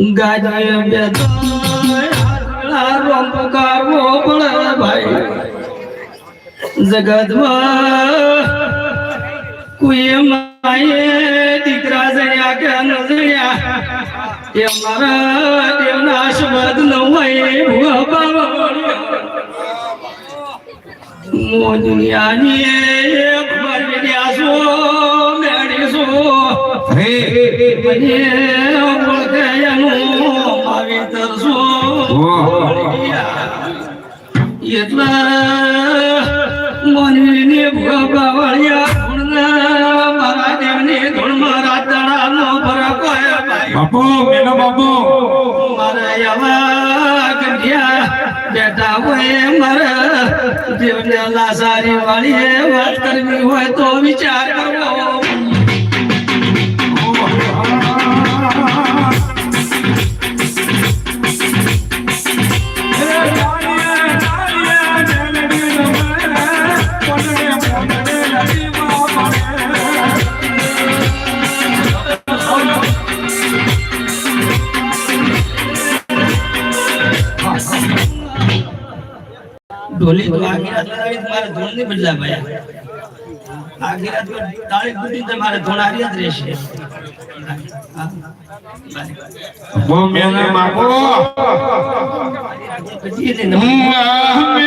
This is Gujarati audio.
ગાજે બે તો રોમ પુકારવો પડે ભાઈ. જગતમાં કોઈ માયે દીકરા જણ્યા કે ન જણ્યા એ મારા દેવના શબ્દ ન હોય ભૂવા બાબા મોજુનિયાની એક બરડ્યા છો મેળી છો. હે. મને એટલા મનવીની ભૂવા વાળ્યા ધૂળના મારા દેવની ધૂળ મારા તળાનો ફરક બાપુ મેનો બાપુ. મારા એવા ગંઢિયા બેટા હોય, મારા દેવને લાસારી વાળીએ, વાત કરવી હોય તો વિચાર કરવો. ઢોલી તો આગી રાત મારે ધૂળ નહીં બદલા ભાઈ. આગી રાત તાળી તૂટી તો મારે ધૂળ આવી જ રહેશે. પછી નમો મેનો